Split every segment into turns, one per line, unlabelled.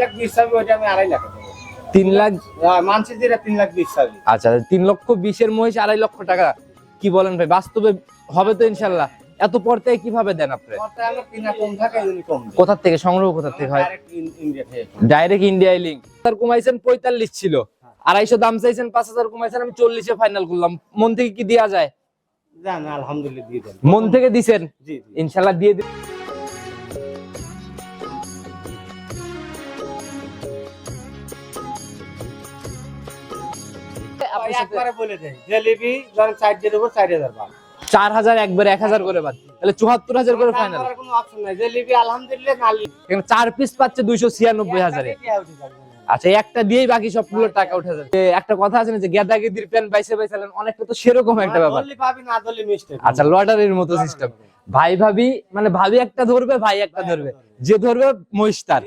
লাখ বিশ চাবি ওইটা আমি আড়াই লাখ
তিন লাখ?
মানছি যেটা তিন লাখ বিশ চাবি
আচ্ছা তিন লক্ষ বিশের মহিষ আড়াই লক্ষ টাকা। কি বলেন ভাই বাস্তবে হবে তো ইনশাল্লাহ। এত কীভাবে দেন আপনি?
থাকে।
কোথা সংগ্রহ কোথা থেকে হয়। ডাইরেক্ট ইন্ডিয়ায় লিঙ্ক তার কমাইছেন পঁয়তাল্লিশ ছিল। আড়াইশো দাম চাইছেন পাঁচ হাজার কমাইছেন আমি চল্লিশে ফাইনাল করলাম। মন থেকে কি দেওয়া যায়?
আলহামদুলিল্লাহ
মন থেকে দিছেন? ইনশাল্লাহ দিয়ে দিন।
একবারে বলে দেন জেলিবি ধরেন চার দিয়ে চার হাজার পান
চার হাজার একবার এক হাজার করে বাদ। তাহলে চুয়াত্তর হাজার করে ফাইনাল
কোনো অপশন নাই জেলিবি আলহামদুলিল্লাহ
এখানে চার পিস পাচ্ছে দুইশো ছিয়ানব্বই হাজারে। আচ্ছা একটা দিয়েই বাকি সবগুলো টাকা উঠে যাবে। একটা কথা আছে না যে গেদা গেদির প্যান বাইসে বাইসালেন অনেকটা তো সেরকম একটা ব্যাপার। আচ্ছা লটারির মতো সিস্টেম ভাই ভাবি মানে ভাবি একটা ধরবে ভাই একটা ধরবে। যে ধরবে মহিষ তার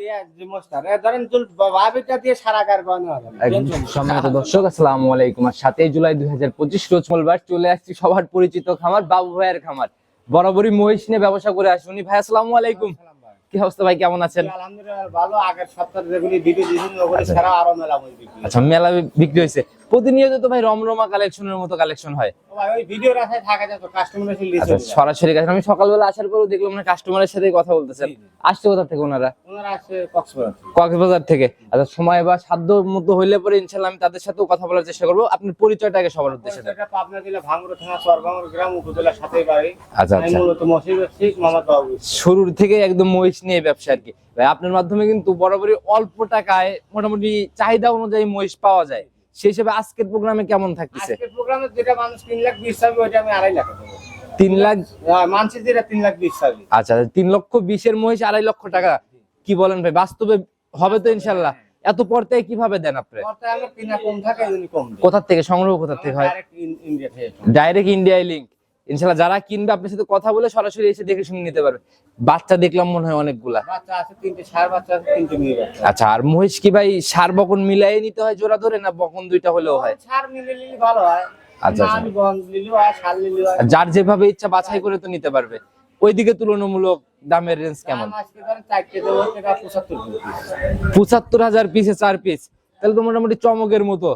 ধরেন চুল ভাবিটা দিয়ে সারা কার গয়না হবে? না।
একদম সম্মানিত দর্শক আসসালামু আলাইকুম। আর সাতই জুলাই দুই হাজার পঁচিশ রোজ মঙ্গলবার চলে আসছি সবার পরিচিত খামার বাবু ভাইয়ের খামার। বরাবরই মহিষ নিয়ে ব্যবসা করে আসুনি। ভাই আসসালামু আলাইকুম। কি অবস্থা ভাই কেমন আছেন?
আলহামদুলিল্লাহ ভালো। আগের সপ্তাহে যেগুলি ওগুলি ছাড়া আরও মেলা বিক্রি
আচ্ছা মেলা বিক্রি হয়েছে। প্রতিনিয়ত তো ভাই রমরমা কালেকশনের মতো কালেকশন হয়। আচ্ছা সরাসরি কাছে আমি সকালবেলা আসার পরেও দেখলাম না কাস্টমারের সাথে কথা বলতেছেন। আসছে কোথা থেকে ওনারা?
কক্সবাজার থেকে।
আচ্ছা সময় বা সাধ্য মতো হইলে পরে ইনশাল্লাহ আমি তাদের সাথেও কথা বলার চেষ্টা করব। আপনার পরিচয়টাকে সবার উদ্দেশ্যে আচ্ছা আচ্ছা। শুরুর থেকে একদম মহিষ নিয়ে ব্যবসা আর কি। ভাই আপনার মাধ্যমে কিন্তু বরাবরই অল্প টাকায় মোটামুটি চাহিদা অনুযায়ী মহিষ পাওয়া যায়। সেই হিসেবে আজকের প্রোগ্রামে কেমন থাকতেছে?
আজকের প্রোগ্রামে যেটা মানুষ তিন লাখ 20 হবে ওটা আমি আড়াই লাখ দেবো।
তিন লাখ?
মানছি যেটা তিন লাখ বিশ হবে
আচ্ছা তিন লক্ষ বিশের মহিষ আড়াই লক্ষ টাকা। কি বলেন ভাই বাস্তবে হবে তো ইনশাল্লাহ এত পর্তে কীভাবে দেন আপনি
কম থাকে।
কোথা সংগ্রহ কোথা থেকে হয়। ডাইরেক্ট ইন্ডিয়া লিঙ্ক ইনশাল্লাহ যারা কিনবে আপনার সাথে কথা বলে সরাসরি এসে দেখে শুনে নিতে পারবে। বাচ্চা দেখলাম মনে হয় অনেকগুলা। আচ্ছা আর মহিষ কি ভাই সার বকন মিলাই নিতে হয় জোড়া ধরে না বকন দুইটা হলেও হয়?
সার মিলে নিলে ভালো হয়।
আচ্ছা, আচ্ছা। যার যেভাবে ইচ্ছা বাছাই করে তো নিতে পারবে। ওইদিকে তুলনামূলক দামের রেঞ্জ কেমন।
পঁচাত্তর
হাজার পিসে চার পিস তাহলে তো মোটামুটি চমকের মতো।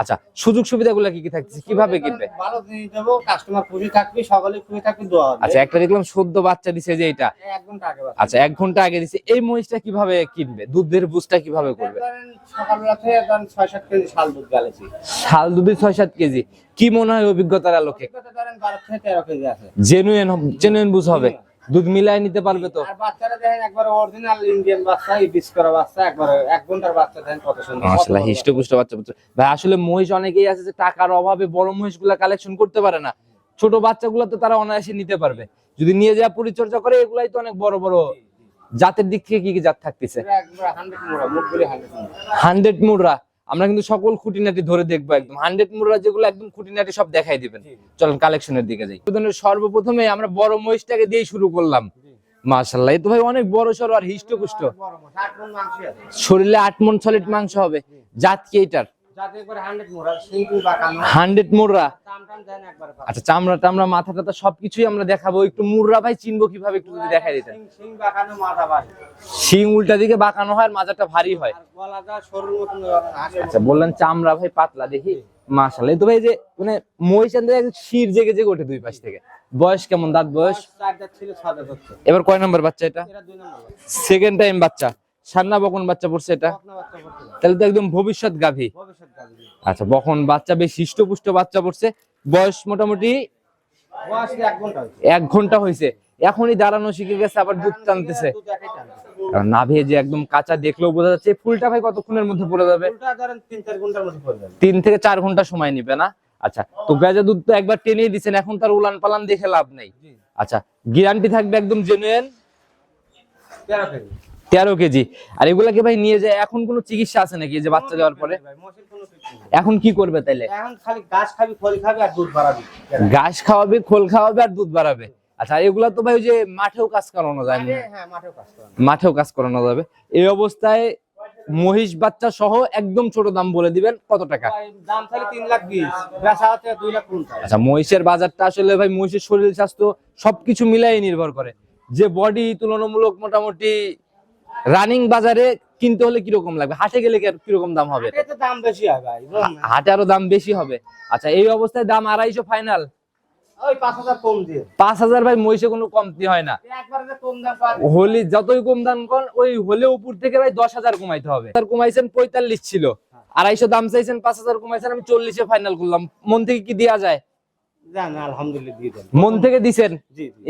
আচ্ছা সুযোগ সুবিধাগুলো কি কি থাকছে কীভাবে কিনবে?
ভালো জিনিস দেবো কাস্টমার খুশি থাকবি সকলে খুশি থাকবি দোয়া হবে।
আচ্ছা একটা দেখলাম সদ্য বাচ্চা দিছে যে এটা।
এক ঘণ্টা আগে
আচ্ছা এক ঘণ্টা আগে দিছে এই মহিষটা কীভাবে কিনবে? দুধের বুঝটা কীভাবে করবে?
ধরেন সকালবেলা থেকে ধরেন ছয় সাত কেজি শাল দুধ গালেছি।
শাল দুধে ছয় সাত কেজি। কি মনে হয় অভিজ্ঞতার আলোকে?
অভিজ্ঞতা ধরেন বারো থেকে তেরো কেজি আছে।
জেনুইন জেনুইন বুঝ হবে। দুধ মিলাই নিতে পারবে তো?
আর বাচ্চারা দেখেন একবার অরিজিনাল ইন্ডিয়ান বাচ্চা এই করা বাচ্চা একবার এক ঘণ্টার বাচ্চা দেখেন কত সুন্দর।
মাশাআল্লাহ হিষ্টপুষ্ট বাচ্চা বাচ্চা ভাই আসলে মহিষ অনেকেই আছে যে টাকার অভাবে বড় মহিষগুলা কালেকশন করতে পারে না। ছোট বাচ্চাগুলো তো তারা অনায়াসে নিতে পারবে। যদি নিয়ে যাওয়া পরিচর্যা করে এগুলাই তো অনেক বড় বড় জাতের দিক থেকে কি কি জাত থাকতেছে?
হান্ড্রেড মোড়া হান্ড্রেড
আমরা কিন্তু সকল খুঁটিনাটি ধরে দেখব একদম। হান্ড্রেড মুরা যেগুলো একদম খুঁটিনাটি সব দেখাই দিবেন। চলেন কালেকশনের দিকে যাই। প্রথমে সর্বপ্রথমে আমরা বড় মহিষটাকে দিয়ে শুরু করলাম। মাশাল্লাহ এই তো ভাই অনেক বড় সড়ো আর হিষ্টপুষ্ট।
মাংস
শরীরে আট মন সলিড মাংস হবে। জাত কি এটার?
হান্ড্রেড
আচ্ছা চামড়া টামড়া মাথা টাথা সবকিছুই আমরা দেখাবো। একটু মুড়রা ভাই চিনবো কীভাবে একটু যদি দেখাই দিতেন।
সিং সিং বাঁকানো মাথা বাড়ি
শিং উল্টা দিকে বাঁকানো হয় আর মাজাটা ভারী হয়। আচ্ছা বললেন চামড়া ভাই পাতলা দেখি। মাশাল্লাহ তো ভাই যে মানে মহিষান থেকে শির জেগে জেগে ওঠে দুই পাশ থেকে। বয়স কেমন? দাঁত বয়স? এবার কয় নম্বর বাচ্চা এটা? সেকেন্ড টাইম বাচ্চা। সান্না বকন বাচ্চা পড়ছে এটা? তাহলে তো একদম ভবিষ্যৎ গাভী। আচ্ছা বকন বাচ্চা বেশ হৃষ্টপুষ্ট বাচ্চা পড়ছে। বয়স মোটামুটি
এক ঘণ্টা হয়েছে।
এখনই দাঁড়ানো শিখে গেছে আবার দুধ টানতেছে। নাভি যে একদম কাঁচা দেখলেও বোঝা যাচ্ছে ফুলটা ভাই কতক্ষণের মধ্যে পড়ে যাবে?
তিন
থেকে চার ঘণ্টা সময় নিবে না? আচ্ছা তো গাজা দুধ তো একবার টেনে দিচ্ছেন এখন তার উলান পালান দেখে লাভ নেই। আচ্ছা গ্যারান্টি থাকবে একদম জেনুইন
তেরো কেজি।
আর এগুলাকে ভাই নিয়ে যায় এখন কোনো চিকিৎসা আছে নাকি যে বাচ্চা দেওয়ার পরে। এখন কি করবে তাইলে?
এখন খালি ঘাস খাবি খড়ি খাবি আর দুধ বাড়াবি।
ঘাস খাওয়াবে খোল খাওয়াবে আর দুধ বাড়াবে। আচ্ছা এগুলা তো ভাই ওই যে মাঠেও কাজ করানো যায় হ্যাঁ
মাঠেও কাজ করেন
মাঠেও কাজ করানো যাবে। এই অবস্থায় মহিষ বাচ্চা সহ একদম ছোট দাম বলে দিবেন কত টাকা?
দাম থাকে তিন লাখ বিশ দুই লাখ
আচ্ছা মহিষের বাজারটা আসলে ভাই মহিষের শরীর স্বাস্থ্য সবকিছু মিলাই নির্ভর করে। যে বডি তুলনামূলক মোটামুটি রানিং বাজারে কিনতে হলে কীরকম লাগবে? হাটে গেলে কি- কীরকম দাম হবে?
হাটে দাম বেশি হয় ভাই
হাটে আরও দাম বেশি হবে। আচ্ছা এই অবস্থায় দাম আড়াইশো ফাইনাল
পাঁচ হাজার
ভাই মহিষে কোনো কমতি হয় না। হোলি যতই কম দাম কর ওই হলে উপর থেকে ভাই দশ হাজার কমাইতে হবে। কমাইছেন পঁয়তাল্লিশ ছিল। আড়াইশো দাম চাইছেন পাঁচ হাজার কমাইছেন আমি চল্লিশে ফাইনাল করলাম। মন থেকে কি দেওয়া যায়? মন থেকে দিছেন?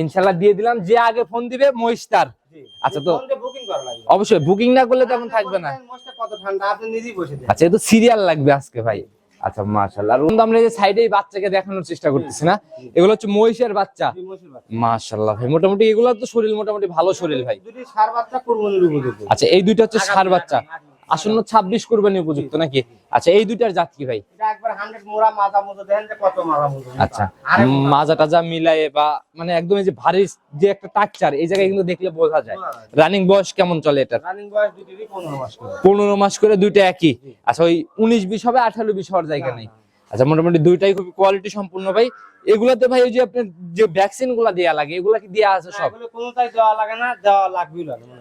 ইনশাল্লাহ দিয়ে দিলাম। যে আগে ফোন দিবে মহিষ তার আচ্ছা তো- অবশ্যই বুকিং না করলে তেমন থাকবে না। আচ্ছা এ তো সিরিয়াল লাগবে আজকে ভাই। আচ্ছা মাশাআল্লাহ। আর আমরা যে সাইডে বাচ্চাকে দেখানোর চেষ্টা করতেছি না? এগুলো হচ্ছে মহিষের বাচ্চা। মাশাআল্লাহ ভাই মোটামুটি এগুলো তো শরীর মোটামুটি ভালো শরীর ভাই।
সার বাচ্চা
আচ্ছা এই দুইটা হচ্ছে সার বাচ্চা। আসন্ন ছাব্বিশ কোরবানি উপযুক্ত নাকি? আচ্ছা এই দুইটার জাত কি ভাই?
এটা একবার 100 মোড়া মাথা মতো দেন যে কত মাথা মতো
আচ্ছা মাজা টাজা মিলায়ে বা মানে একদম এই যে ভারী যে একটা টাকচার এই জায়গায় কিন্তু দেখলে বোঝা যায়। রানিং বয়স কেমন চলে এটা
রানিং বয়স দুটিরই 15 মাস করে।
পনেরো মাস করে দুইটা একই। আচ্ছা ওই উনিশ বিশ হবে আঠারো বিশ হওয়ার জায়গা নেই। আচ্ছা মোটামুটি দুইটাই খুবই কোয়ালিটি সম্পূর্ণ ভাই। এগুলাতে ভাই ওই যে আপনার যে ভ্যাকসিনগুলা দেওয়া লাগে এগুলা কি দেওয়া আছে সব?
কোনোটাই দেওয়া লাগে না দেওয়া লাগবেই লাগে। না।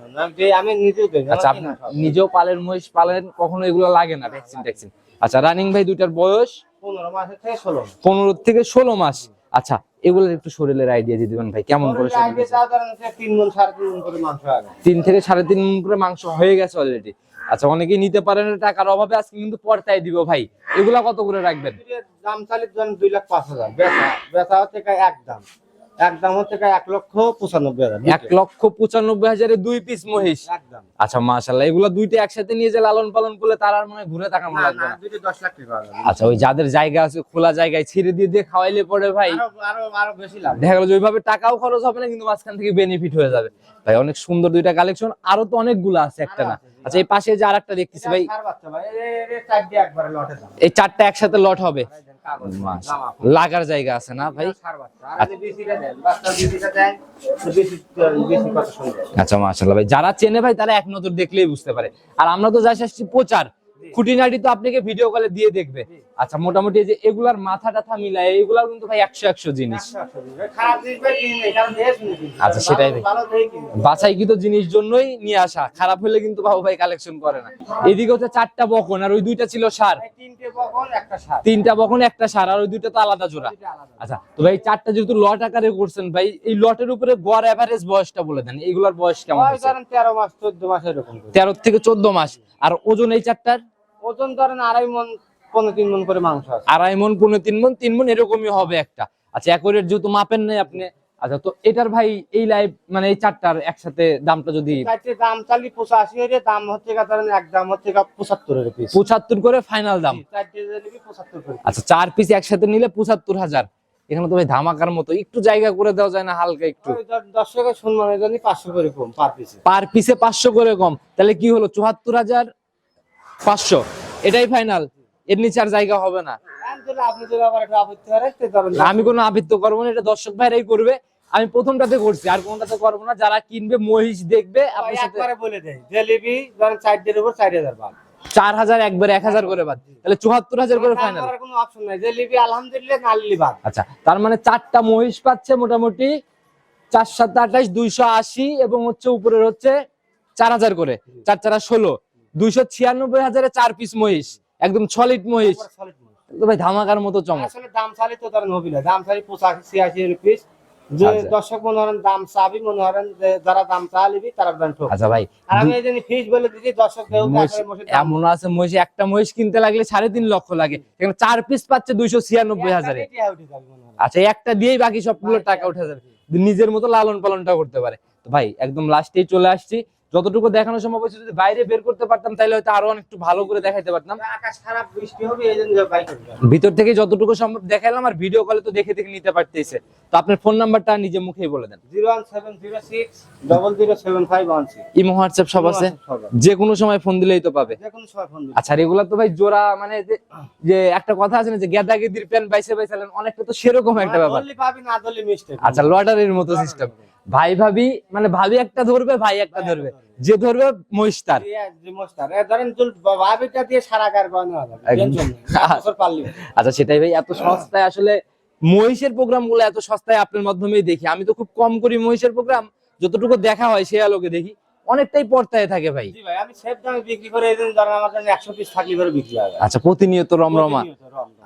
আমি নিজেও দেই
আচ্ছা আপনি নিজেও পালেন মহিষ পালেন কখনো এগুলো লাগে না ভ্যাকসিন ট্যাকসিন। আচ্ছা রানিং ভাই দুইটার বয়স?
15 মাসের থেকে 16 মাস।
পনেরো থেকে ষোলো মাস। আচ্ছা এগুলোর একটু শরীরের আইডিয়া দিয়ে দিবেন ভাই কেমন করে শরীর
আগে সাধারণ সে 3 মণ 3.5 মণ করে মাংস
তিন থেকে সাড়ে তিন মণ করে মাংস হয়ে গেছে অলরেডি আচ্ছা অনেকেই নিতে পারেন টাকার অভাবে আজকে কিন্তু পর্তায় দিব ভাই। এগুলা কত করে রাখবেন?
দাম চালিত জন 2 লাখ 5 হাজার। বেচা বেচা হচ্ছে এক দাম। এক দাম হচ্ছে 1 লক্ষ 95 হাজার
এক লক্ষ পঁচানব্বই হাজারে দুই পিস মহিষ।
এক
আচ্ছা মাশাল্লাহ এগুলা দুইটা একসাথে নিয়ে যে লালন পালন করলে তার আর মনে ঘুরে তাকানো
না
লাগবে
না।
না
দুটো 10 লাখ টাকা
আচ্ছা ওই যাদের জায়গা আছে খোলা জায়গায় ছেড়ে দিয়ে দিয়ে খাওয়াইলে পরে ভাই
আরও আরও আরও বেশি লাভ।
দেখা গেল ওইভাবে টাকাও খরচ হবে না কিন্তু মাঝখান থেকে বেনিফিট হয়ে যাবে। ভাই অনেক সুন্দর দুইটা কালেকশন আরও তো অনেকগুলো আছে একটা না। আচ্ছা এই পাশে যে আরেকটা দেখতেছি ভাই। এই চারটা একসাথে লট হবে। লাগার জায়গা আছে না ভাই? আচ্ছা মাশাল্লাহ ভাই যারা চেনে ভাই তারা এক নজর দেখলেই বুঝতে পারে। আর আমরা তো যাই আসছি প্রচার। খুঁটিনাটি তো আপনাকে ভিডিও কলে দিয়ে দেখবে। আচ্ছা মোটামুটি যে এগুলার মাথা টাথা মিলায় এগুলা কিন্তু ভাই একশো একশো জিনিস। আচ্ছা, সেটাই। বাছাই কিন্তু জিনিস জন্যই নিয়ে আসা। খারাপ হলে কিন্তু বাবু ভাই কালেকশন করে না। এদিকে হচ্ছে চারটা বকন আর ওই দুইটা ছিল সার।
তিনটে বকন, একটা সার।
আর ওই দুইটা তো আলাদা জোড়া। আচ্ছা তো ভাই চারটা যেহেতু লট আকারে করছেন ভাই এই লটের উপরে গড় এভারেজ বয়সটা বলে দেন এগুলার বয়স কেমন
তেরো মাস চোদ্দ মাস এরকম
তেরো থেকে চোদ্দ মাস। আর ওজন এই চারটার?
ওজন ধরেন আড়াই মন পনেরো তিন মন করে মাংস
আড়াই মন পনেরো তিন মন তিন মন এরকমই হবে একটা। আচ্ছা একরের যেহেতু মাপেন নাই আপনি আচ্ছা তো এটার ভাই এই লাইভ মানে এই চারটার একসাথে দামটা যদি
দাম চালি পঁচাশি দাম হচ্ছে এক দাম হচ্ছে পিস
পঁচাত্তর করে ফাইনাল দাম।
পঁচাত্তর
আচ্ছা চার পিস একসাথে নিলে পঁচাত্তর হাজার। এখানে তো ভাই ধামাকার মতো একটু জায়গা করে দেওয়া যায় না হালকা একটু।
দর্শকের সম্মানের জন্য পাঁচশো করে কম পার পিসে
পার পিসে পাঁচশো করে কম। তাহলে কি হলো চুয়াত্তর হাজার পাঁচশো? এটাই ফাইনাল এর নিচে আর জায়গা হবে না। আমি কোনো আবৃত্ত করব না এটা দর্শক ভাইরাই করবে। আমি প্রথমটাতে করছি আর কোনটাতে করব না যারা কিনবে মহিষ দেখবে
বলে দেয় ধরেন চার উপর চার হাজার বাদ।
চার হাজার একবার এক হাজার করে বাদ। তাহলে চুয়াত্তর হাজার করে ফাইনাল
কোনো অপশন নাই। জেলিবি আলহামদুলিল্লাহ নালি বাদ।
আচ্ছা তার মানে চারটা মহিষ পাচ্ছে মোটামুটি চার সাত আঠাশ দুইশো আশি এবং হচ্ছে উপরের হচ্ছে চার হাজার করে। চার চারা ষোলো। দুইশো ছিয়ানব্বই হাজারে চার পিস মহিষ। একদম সলিড মহিষ। তো ভাই ধামাকার মতো চমক।
আসলে দাম চালি তো ধরেন হবি না দাম চালি পঁচাশি ছিয়াশি পিস যে
আচ্ছা।
দর্শক মনে দাম চাবি মনে করেন যে যারা দাম চালিবি তারা দাম
আচ্ছা ভাই
আর আমি এই জন্য ফিস বলে দর্শক
এমন আছে মহিষ একটা মহিষ কিনতে লাগলে সাড়ে তিন লক্ষ লাগে। এখানে চার পিস পাচ্ছে দুইশো ছিয়ানব্বই হাজারে। আচ্ছা একটা দিয়েই বাকি সবগুলো টাকা উঠে যাবে। নিজের মতো লালন পালনটা করতে পারে। তো ভাই একদম লাস্টেই চলে আসছি। যতটুকু দেখানো সম্ভব হচ্ছে যদি বাইরে বের করতে পারতাম তাহলে হয়তো আরও অনেক ভালো করে দেখাইতে পারতাম।
আকাশ খারাপ বৃষ্টি হবে
ভিতর থেকে যতটুকু সম্ভব দেখাইলাম আর ভিডিও কলে তো দেখে দেখে নিতে পারতেছে তো আপনার ফোন নাম্বারটা নিজে মুখেই বলে দেন। ইমো হোয়াটসঅ্যাপ সব আছে। যে কোনো সময় ফোন দিলেই তো পাবে। আচ্ছা রেগুলার তো ভাই জোড়া মানে যে- যে একটা কথা আছে না যে গেদা গেদির প্যান বাইসে বাইসালেন অনেকটা তো সেরকম একটা ব্যাপার। আচ্ছা লটারির মতো সিস্টেম ভাই ভাবি মানে ভাবি একটা ধরবে ভাই একটা ধরবে। যে ধরবে
পারলি
আচ্ছা সেটাই ভাই এত সস্তায় আসলে মহিষের প্রোগ্রামগুলো এত সস্তায় আপনার মাধ্যমেই দেখি। আমি তো খুব কম করি মহিষের প্রোগ্রাম যতটুকু দেখা হয় সে আলোকে দেখি। অনেকটাই পর্তায় থাকে ভাই।
ভাই আমি সেফ দামে বিক্রি করে ধরেন আমার কাছে একশো পিস থাকলে করে বিক্রি হয়।
আচ্ছা প্রতিনিয়ত রমরমা।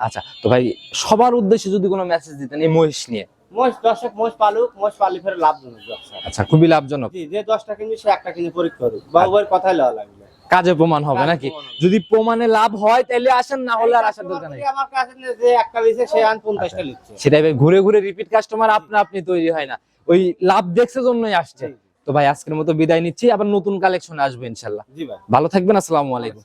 আচ্ছা তো ভাই সবার উদ্দেশ্যে যদি কোনো মেসেজ দিতেন এই মহিষ নিয়ে।
মোষ মোষ পালুক মোষ পালি ফেরে লাভজনক
আচ্ছা খুবই লাভজনক।
জি যে দশটা কিনবি সে একটা কিনে পরীক্ষা করুক। কথাই লওয়া লাগবে।
কাজে প্রমাণ হবে নাকি? যদি প্রমাণে লাভ হয় তাহলে আসেন না হলে আর আসার দরকার নেই।
আমার কাছে যে একটা সে আন লিখছে
সেটাই ভাই ঘুরে ঘুরে রিপিট কাস্টমার আপনা আপনি তৈরি হয় না। ওই লাভ দেখছে জন্যই আসছে। তো ভাই আজকের মতো বিদায় নিচ্ছি। আবার নতুন কালেকশন আসবে ইনশাল্লাহ।
জি ভাই।
ভালো থাকবেন আসসালামু আলাইকুম।